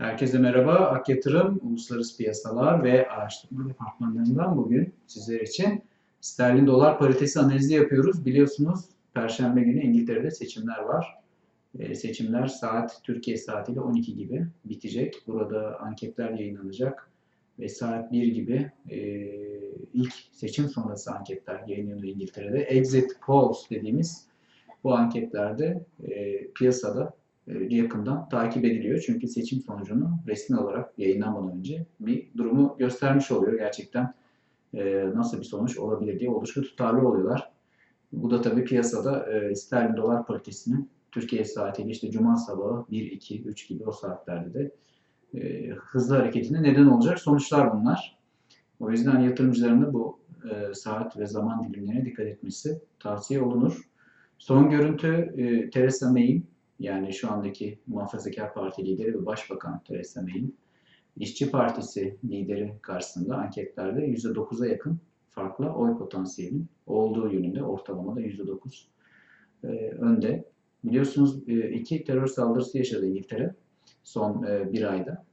Herkese merhaba. Ak Yatırım, Uluslararası Piyasalar ve Araştırma Departmanlarından bugün sizler için sterlin dolar paritesi analizi yapıyoruz. Biliyorsunuz Perşembe günü İngiltere'de seçimler var. Ee, seçimler saat Türkiye saatiyle 12 gibi bitecek. Burada anketler yayınlanacak ve saat 1 gibi e, ilk seçim sonrası anketler yayınlanıyor İngiltere'de. Exit polls dediğimiz bu anketlerde e, piyasada e, yakından takip ediliyor. Çünkü seçim sonucunu resmi olarak yayınlanmadan önce bir durumu göstermiş oluyor. Gerçekten e, nasıl bir sonuç olabilir diye oldukça tutarlı oluyorlar. Bu da tabii piyasada e, sterlin dolar paritesinin Türkiye saatiyle işte cuma sabahı 1, 2, 3 gibi o saatlerde de e, hızlı hareketine neden olacak sonuçlar bunlar. O yüzden yatırımcıların da bu e, saat ve zaman dilimlerine dikkat etmesi tavsiye olunur. Son görüntü e, Theresa May'in yani şu andaki Muhafazakar Parti lideri ve Başbakan Theresa May'in İşçi Partisi lideri karşısında anketlerde %9'a yakın farklı oy potansiyelinin olduğu yönünde ortalamada %9 e, önde. Biliyorsunuz e, iki terör saldırısı yaşadı İngiltere son e, bir ayda.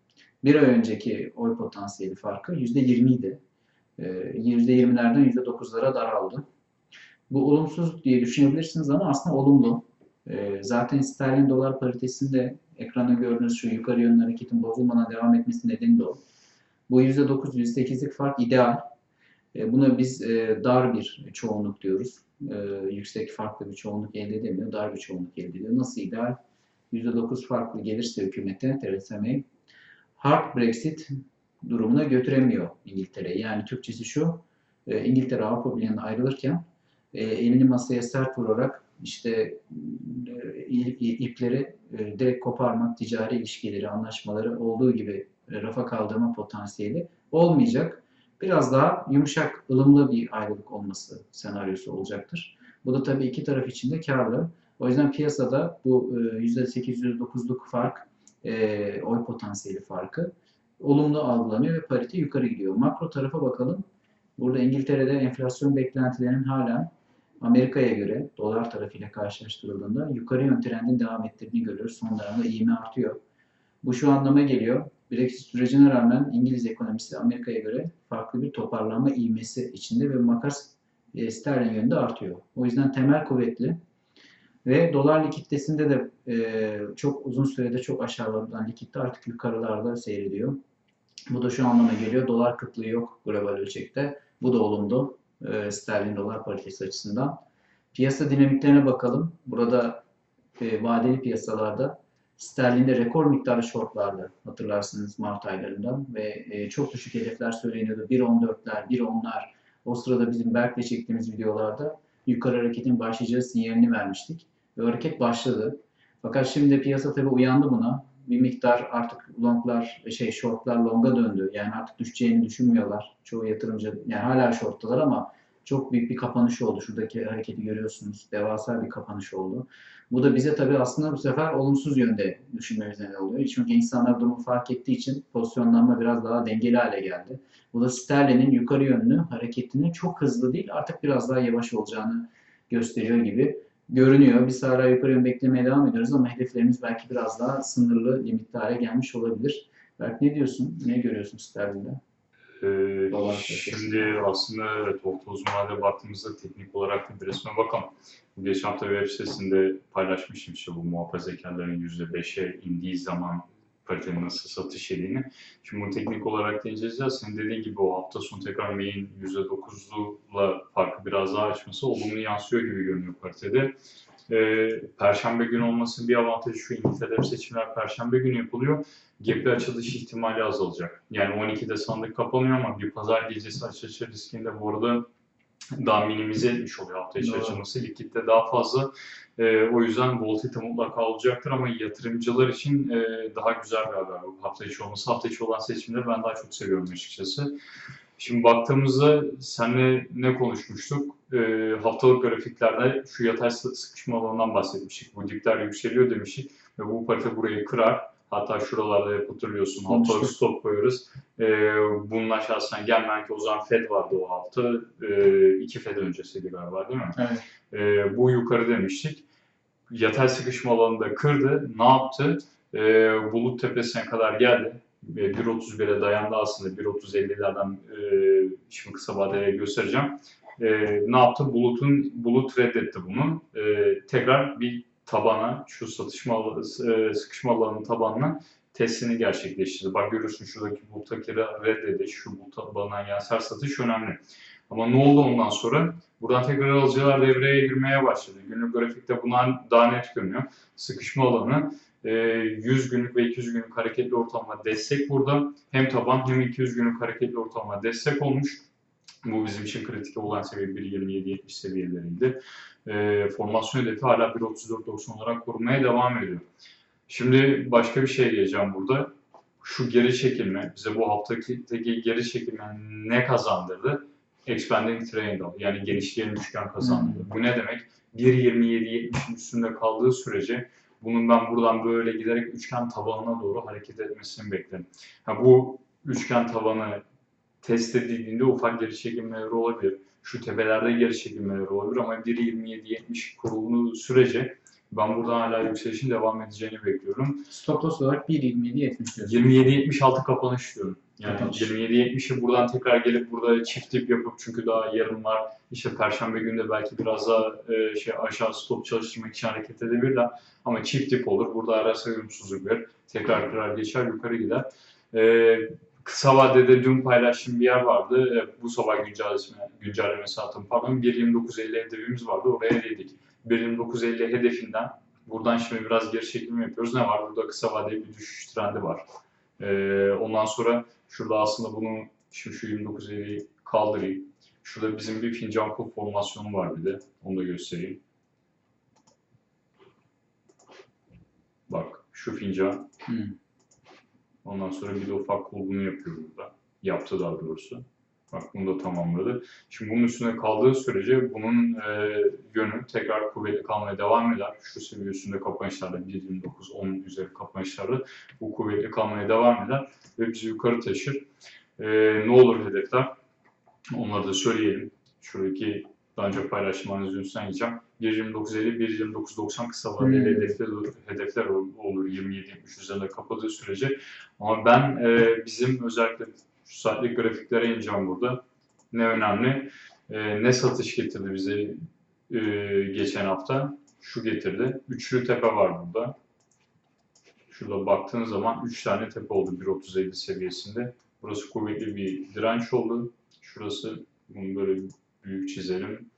Bir ay önceki oy potansiyeli farkı %20 idi. E, %20'lerden %9'lara daraldı. Bu olumsuz diye düşünebilirsiniz ama aslında olumlu. E, zaten sterlin dolar paritesinde ekranda gördüğünüz şu yukarı yönlü hareketin bozulmadan devam etmesi nedeni de o. Bu %9, %8'lik fark ideal. E, buna biz e, dar bir çoğunluk diyoruz. E, yüksek farklı bir çoğunluk elde edemiyor, dar bir çoğunluk elde ediyor. Nasıl ideal? %9 farklı gelirse hükümete Theresa May hard Brexit durumuna götüremiyor İngiltere. Yani Türkçesi şu, e, İngiltere Avrupa Birliği'nden ayrılırken e, elini masaya sert vurarak işte e, ipleri e, direkt koparmak, ticari ilişkileri, anlaşmaları olduğu gibi e, rafa kaldırma potansiyeli olmayacak. Biraz daha yumuşak, ılımlı bir ayrılık olması senaryosu olacaktır. Bu da tabii iki taraf için de karlı. O yüzden piyasada bu %8-%9'luk fark, oy potansiyeli farkı olumlu algılanıyor ve parite yukarı gidiyor. Makro tarafa bakalım. Burada İngiltere'de enflasyon beklentilerinin hala Amerika'ya göre dolar tarafıyla karşılaştırıldığında yukarı yön trendin devam ettirdiğini görüyoruz. Son dönemde ivme artıyor. Bu şu anlama geliyor. Brexit sürecine rağmen İngiliz ekonomisi Amerika'ya göre farklı bir toparlanma ivmesi içinde ve makas e, sterlin yönünde artıyor. O yüzden temel kuvvetli ve dolar likiditesinde de e, çok uzun sürede çok aşağılardan likitte artık yukarılarda seyrediyor. Bu da şu anlama geliyor. Dolar kıtlığı yok global ölçekte. Bu da olumlu e, sterlin dolar paritesi açısından. Piyasa dinamiklerine bakalım. Burada e, vadeli piyasalarda sterlinde rekor miktarı shortlardı hatırlarsınız Mart aylarında ve e, çok düşük hedefler söyleniyordu. 1.14'ler, 1.10'lar. O sırada bizim Berk'le çektiğimiz videolarda yukarı hareketin başlayacağı sinyalini vermiştik. Ve hareket başladı. Fakat şimdi piyasa tabi uyandı buna bir miktar artık longlar şey shortlar longa döndü. Yani artık düşeceğini düşünmüyorlar. Çoğu yatırımcı yani hala shorttalar ama çok büyük bir kapanış oldu. Şuradaki hareketi görüyorsunuz. Devasa bir kapanış oldu. Bu da bize tabii aslında bu sefer olumsuz yönde düşünmemiz neden oluyor. Çünkü insanlar durumu fark ettiği için pozisyonlanma biraz daha dengeli hale geldi. Bu da sterlinin yukarı yönlü hareketinin çok hızlı değil artık biraz daha yavaş olacağını gösteriyor gibi görünüyor. Biz hala yukarı yön beklemeye devam ediyoruz ama hedeflerimiz belki biraz daha sınırlı limitli hale gelmiş olabilir. Berk ne diyorsun? Ne görüyorsun sterlinde? Ee, şimdi aslında evet orta uzun vadede baktığımızda teknik olarak da bir resme bakalım. Geçen hafta web sitesinde paylaşmışım işte bu muhafazakarların %5'e indiği zaman paritenin nasıl satış yediğini. Şimdi bunu teknik olarak deneyeceğiz. Senin dediğin gibi o hafta sonu tekrar May'in %9'la farkı biraz daha açması olumlu yansıyor gibi görünüyor paritede. Ee, Perşembe günü olmasının bir avantajı şu İngiltere'de seçimler Perşembe günü yapılıyor. Gap'li açılış ihtimali azalacak. Yani 12'de sandık kapanıyor ama bir pazar gecesi açılış riskinde bu arada daha minimize etmiş oluyor hafta içi açılması. Likitte daha fazla. E, o yüzden volatilite mutlaka olacaktır ama yatırımcılar için e, daha güzel bir haber bu hafta içi olması. Hafta içi olan seçimleri ben daha çok seviyorum açıkçası. Şimdi baktığımızda senle ne konuşmuştuk? E, haftalık grafiklerde şu yatay sıkışma alanından bahsetmiştik. Bu dipler yükseliyor demiştik ve bu parite burayı kırar Hatta şuralarda hep hatırlıyorsun haftalık stop koyuyoruz. Ee, bunun aşağısına gelmeyen ki o zaman Fed vardı o hafta. Ee, iki Fed öncesiydi galiba değil mi? Evet. Ee, bu yukarı demiştik. Yatay sıkışma alanında kırdı. Ne yaptı? E, Bulut tepesine kadar geldi. E, 1.31'e dayandı aslında. 1.30-50'lerden e, şimdi kısa vadede göstereceğim. E, ne yaptı? Bulut'un Bulut reddetti bunu. E, tekrar bir tabana, şu satışma e, sıkışma alanının tabanına testini gerçekleştirdi. Bak görüyorsun şuradaki Bulut'taki reddediş, şu Bulut tabanına sert satış önemli. Ama ne oldu ondan sonra? Buradan tekrar alıcılar devreye girmeye başladı. Günlük grafikte buna daha net görünüyor. Sıkışma alanı e, 100 günlük ve 200 günlük hareketli ortalama destek burada. Hem taban hem 200 günlük hareketli ortalama destek olmuş. Bu bizim için kritik olan seviye 1.27-70 seviyeleriydi. E, formasyon hedefi hala 1.34-90 olarak korumaya devam ediyor. Şimdi başka bir şey diyeceğim burada. Şu geri çekilme, bize bu haftaki geri çekilme ne kazandırdı? Expanding Triangle yani genişleyen üçgen kazandırdı. Bu ne demek? 1.27-70'in üstünde kaldığı sürece bunun ben buradan böyle giderek üçgen tabanına doğru hareket etmesini beklerim. Ha, bu üçgen tabanı test edildiğinde ufak geri çekilmeleri olabilir. Şu tepelerde geri çekilmeleri olabilir ama 1.27-70 kurulduğu sürece ben buradan hala yükselişin devam edeceğini bekliyorum. Stop loss olarak 1.27.70 diyorsunuz. 27-76 kapanış diyorum. Yani Kapanış. 27-70'i buradan tekrar gelip burada çift dip yapıp çünkü daha yarın var. İşte perşembe günü de belki biraz daha e, şey aşağı stop çalıştırmak için hareket edebilirler. Ama çift dip olur. Burada arası uyumsuzluk verir. Tekrar kırar geçer yukarı gider. E, kısa vadede dün paylaştığım bir yer vardı. E, bu sabah güncelleme, güncellemesi attım. Pardon 1.29.50 hedefimiz vardı. Oraya dedik. 1.29.50 hedefinden buradan şimdi biraz geri çekilme yapıyoruz. Ne var? Burada kısa vadeli bir düşüş trendi var. Ee, ondan sonra şurada aslında bunu şu, şu 29'u kaldırayım. Şurada bizim bir fincan kul formasyonu var bir de. Onu da göstereyim. Bak şu fincan. Hı. Ondan sonra bir de ufak kulbunu yapıyor burada. Yaptı daha doğrusu. Bak bunu da tamamladı. Şimdi bunun üstüne kaldığı sürece bunun e, yönü tekrar kuvvetli kalmaya devam eder. Şu seviye üstünde kapanışlarda 1.29-10 üzeri kapanışlarda bu kuvvetli kalmaya devam eder ve bizi yukarı taşır. E, ne olur hedefler? Onları da söyleyelim. Şuradaki daha önce paylaşmanızı üstüne yiyeceğim. 1.29.50-1.29.90 kısalarıyla hmm. hedefler olur, hedefler olur 27-73 üzerinde kapadığı sürece. Ama ben e, bizim özellikle şu saatlik grafiklere ineceğim burada. Ne önemli? E, ne satış getirdi bize e, geçen hafta? Şu getirdi. Üçlü tepe var burada. Şurada baktığın zaman 3 tane tepe oldu 1.30.50 seviyesinde. Burası kuvvetli bir direnç oldu. Şurası bunu böyle büyük çizelim.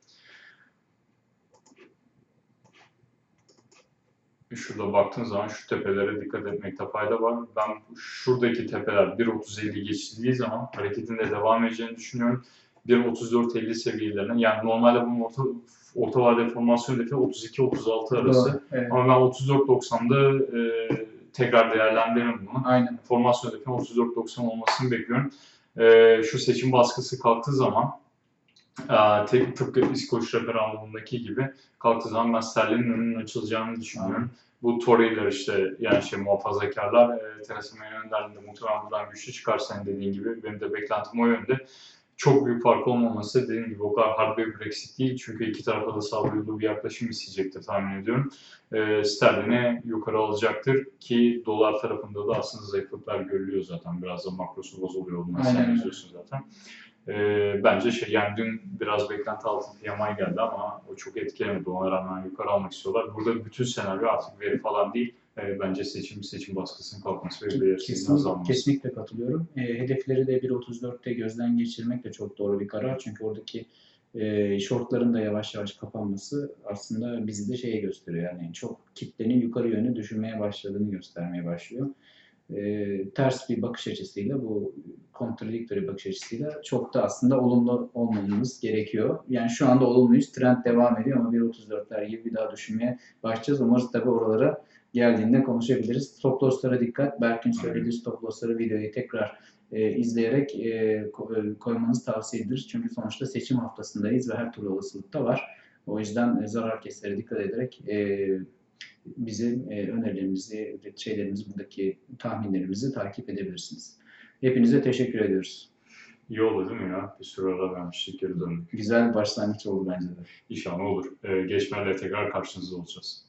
Şurada baktığın zaman şu tepelere dikkat etmekte fayda var. Ben şuradaki tepeler 1.30-50 geçtiği zaman hareketin de devam edeceğini düşünüyorum. 1.34-50 seviyelerine yani normalde bunun orta, orta vadeli formasyon hedefi 32-36 arası. Doğru. Evet. Ama ben 34.90'da e, tekrar değerlendiririm bunu. Aynen. Formasyon hedefinin 34.90 olmasını bekliyorum. E, şu seçim baskısı kalktığı zaman e, tıpkı İskoç referandumundaki gibi kalktığı zaman ben sterlinin önünün açılacağını düşünüyorum. Bu Tory'ler işte yani şey muhafazakarlar e, Theresa May'in önderliğinde muhtemelen buradan güçlü çıkar senin dediğin gibi. Benim de beklentim o yönde. Çok büyük fark olmaması dediğim gibi o kadar hard bir Brexit değil. Çünkü iki tarafa da sağduyulu bir yaklaşım isteyecektir tahmin ediyorum. E, sterlini yukarı alacaktır ki dolar tarafında da aslında zayıflıklar görülüyor zaten. Biraz da makrosu bozuluyor Aynen sen yazıyorsun zaten. E, bence şey yani dün biraz beklenti altı PMI geldi ama o çok etkilemedi. Ona rağmen yukarı almak istiyorlar. Burada bütün senaryo artık veri falan değil. E, bence seçim seçim baskısının kalkması ve belirsizliğin azalması. kesinlikle katılıyorum. E, hedefleri de 1.34'te gözden geçirmek de çok doğru bir karar. Çünkü oradaki e, shortların da yavaş yavaş kapanması aslında bizi de şeye gösteriyor. Yani çok kitlenin yukarı yönü düşünmeye başladığını göstermeye başlıyor. E, ters bir bakış açısıyla bu contradictory bakış açısıyla çok da aslında olumlu olmamız gerekiyor. Yani şu anda olumluyuz. Trend devam ediyor ama 1.34'ler gibi bir daha düşünmeye başlayacağız. Umarız tabii oralara geldiğinde konuşabiliriz. Stop loss'lara dikkat. Berk'in söylediği stop loss'ları videoyu tekrar e, izleyerek e, e, koymanız tavsiye edilir. Çünkü sonuçta seçim haftasındayız ve her türlü olasılık da var. O yüzden e, zarar keslere dikkat ederek e, bizim e, önerilerimizi, şeylerimizi, buradaki tahminlerimizi takip edebilirsiniz. Hepinize teşekkür ediyoruz. İyi oldu değil mi ya? Bir sürü ara vermiştik geri döndük. Güzel bir başlangıç oldu bence de. İnşallah olur. E, geçmelerle tekrar karşınızda olacağız.